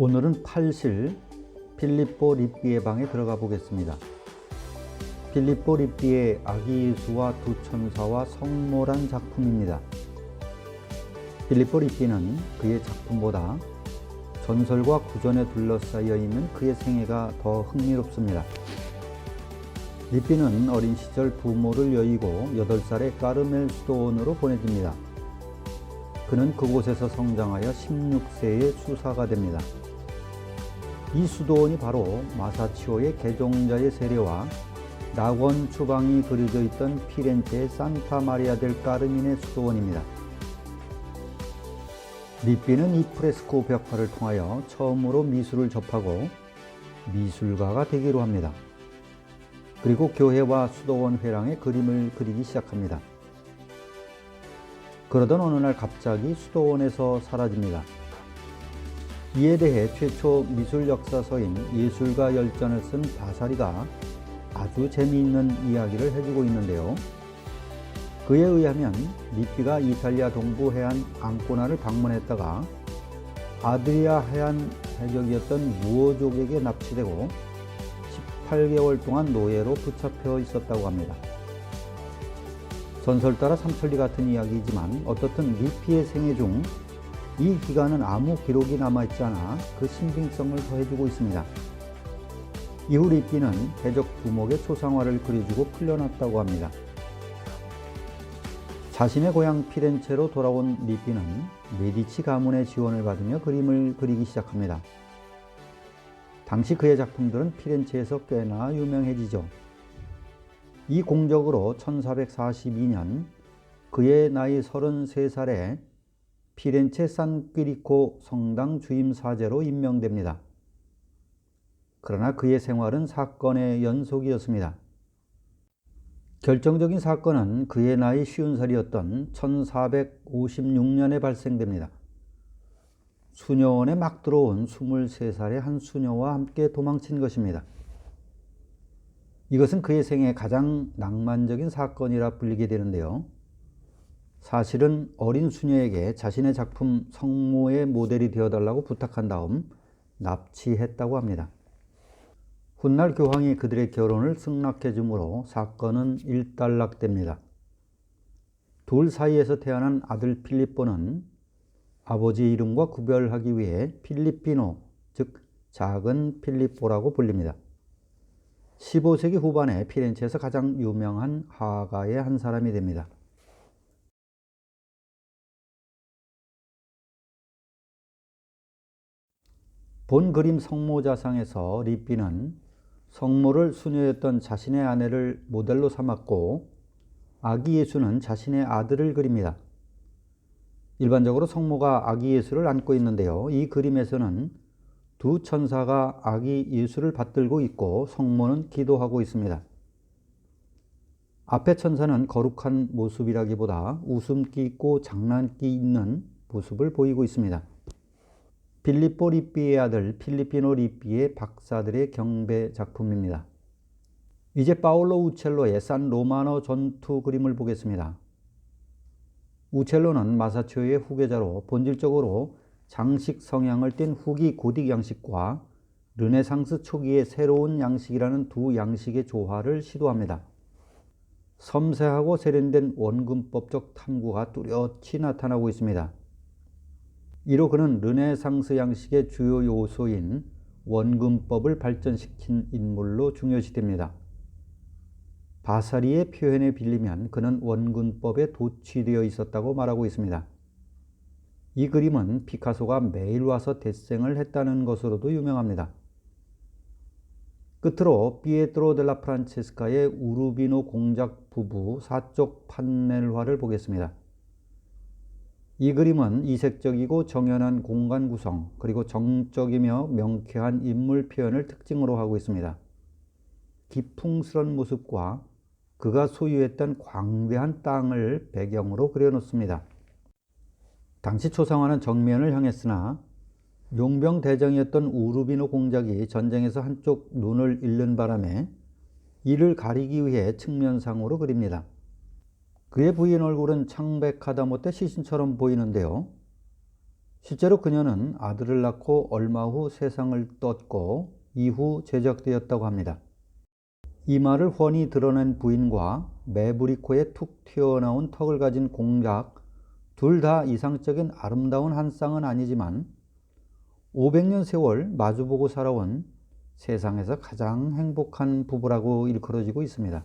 오늘은 팔실 필리포 립비의 방에 들어가 보겠습니다. 필리포 립비의 아기 예수와 두 천사와 성모란 작품입니다. 필리포 립비는 그의 작품보다 전설과 구전에 둘러싸여 있는 그의 생애가 더 흥미롭습니다. 립비는 어린 시절 부모를 여의고 8살에 까르멜 수도원으로 보내집니다. 그는 그곳에서 성장하여 16세의 수사가 됩니다. 이 수도원이 바로 마사치오의 개종자의 세례와 낙원 추방이 그려져 있던 피렌체의 산타 마리아 델 까르민의 수도원입니다. 립비는 이 프레스코 벽화를 통하여 처음으로 미술을 접하고 미술가가 되기로 합니다. 그리고 교회와 수도원 회랑에 그림을 그리기 시작합니다. 그러던 어느 날 갑자기 수도원에서 사라집니다. 이에 대해 최초 미술 역사서인 예술가 열전을 쓴 바사리가 아주 재미있는 이야기를 해주고 있는데요. 그에 의하면 립비가 이탈리아 동부 해안 앙코나를 방문했다가 아드리아 해안 해적이었던 무어족에게 납치되고 18개월 동안 노예로 붙잡혀 있었다고 합니다. 전설 따라 삼천리 같은 이야기이지만 어떻든 리피의 생애 중 이 기간은 아무 기록이 남아있지 않아 그 신빙성을 더해주고 있습니다. 이후 리피는 해적 두목의 초상화를 그려주고 풀려났다고 합니다. 자신의 고향 피렌체로 돌아온 리피는 메디치 가문의 지원을 받으며 그림을 그리기 시작합니다. 당시 그의 작품들은 피렌체에서 꽤나 유명해지죠. 이 공적으로 1442년 그의 나이 33살에 피렌체 산퀴리코 성당 주임 사제로 임명됩니다. 그러나 그의 생활은 사건의 연속이었습니다. 결정적인 사건은 그의 나이 50살이었던 1456년에 발생됩니다. 수녀원에 막 들어온 23살의 한 수녀와 함께 도망친 것입니다. 이것은 그의 생애 가장 낭만적인 사건이라 불리게 되는데요. 사실은 어린 수녀에게 자신의 작품 성모의 모델이 되어달라고 부탁한 다음 납치했다고 합니다. 훗날 교황이 그들의 결혼을 승낙해 주므로 사건은 일단락됩니다. 둘 사이에서 태어난 아들 필리포는 아버지 이름과 구별하기 위해 필리피노, 즉 작은 필리포라고 불립니다. 15세기 후반에 피렌체에서 가장 유명한 화가의 한 사람이 됩니다. 본 그림 성모자상에서 리피는 성모를 수녀였던 자신의 아내를 모델로 삼았고 아기 예수는 자신의 아들을 그립니다. 일반적으로 성모가 아기 예수를 안고 있는데요. 이 그림에서는 두 천사가 아기 예수를 받들고 있고 성모는 기도하고 있습니다. 앞에 천사는 거룩한 모습이라기보다 웃음기 있고 장난기 있는 모습을 보이고 있습니다. 필리포 리피의 아들 필리피노 리피의 박사들의 경배 작품입니다. 이제 파올로 우첼로의 산 로마노 전투 그림을 보겠습니다. 우첼로는 마사치오의 후계자로 본질적으로 장식 성향을 띤 후기 고딕 양식과 르네상스 초기의 새로운 양식이라는 두 양식의 조화를 시도합니다. 섬세하고 세련된 원근법적 탐구가 뚜렷이 나타나고 있습니다. 이로 그는 르네상스 양식의 주요 요소인 원근법을 발전시킨 인물로 중요시됩니다. 바사리의 표현에 빌리면 그는 원근법에 도취되어 있었다고 말하고 있습니다. 이 그림은 피카소가 매일 와서 데생을 했다는 것으로도 유명합니다. 끝으로 피에트로 델라 프란체스카의 우루비노 공작 부부 사쪽 판넬화를 보겠습니다. 이 그림은 이색적이고 정연한 공간 구성 그리고 정적이며 명쾌한 인물 표현을 특징으로 하고 있습니다. 기풍스런 모습과 그가 소유했던 광대한 땅을 배경으로 그려놓습니다. 당시 초상화는 정면을 향했으나 용병 대장이었던 우르비노 공작이 전쟁에서 한쪽 눈을 잃는 바람에 이를 가리기 위해 측면상으로 그립니다. 그의 부인 얼굴은 창백하다 못해 시신처럼 보이는데요. 실제로 그녀는 아들을 낳고 얼마 후 세상을 떴고 이후 제적되었다고 합니다. 이마를 훤히 드러낸 부인과 매부리 코에 툭 튀어나온 턱을 가진 공작 둘 다 이상적인 아름다운 한 쌍은 아니지만 500년 세월 마주보고 살아온 세상에서 가장 행복한 부부라고 일컬어지고 있습니다.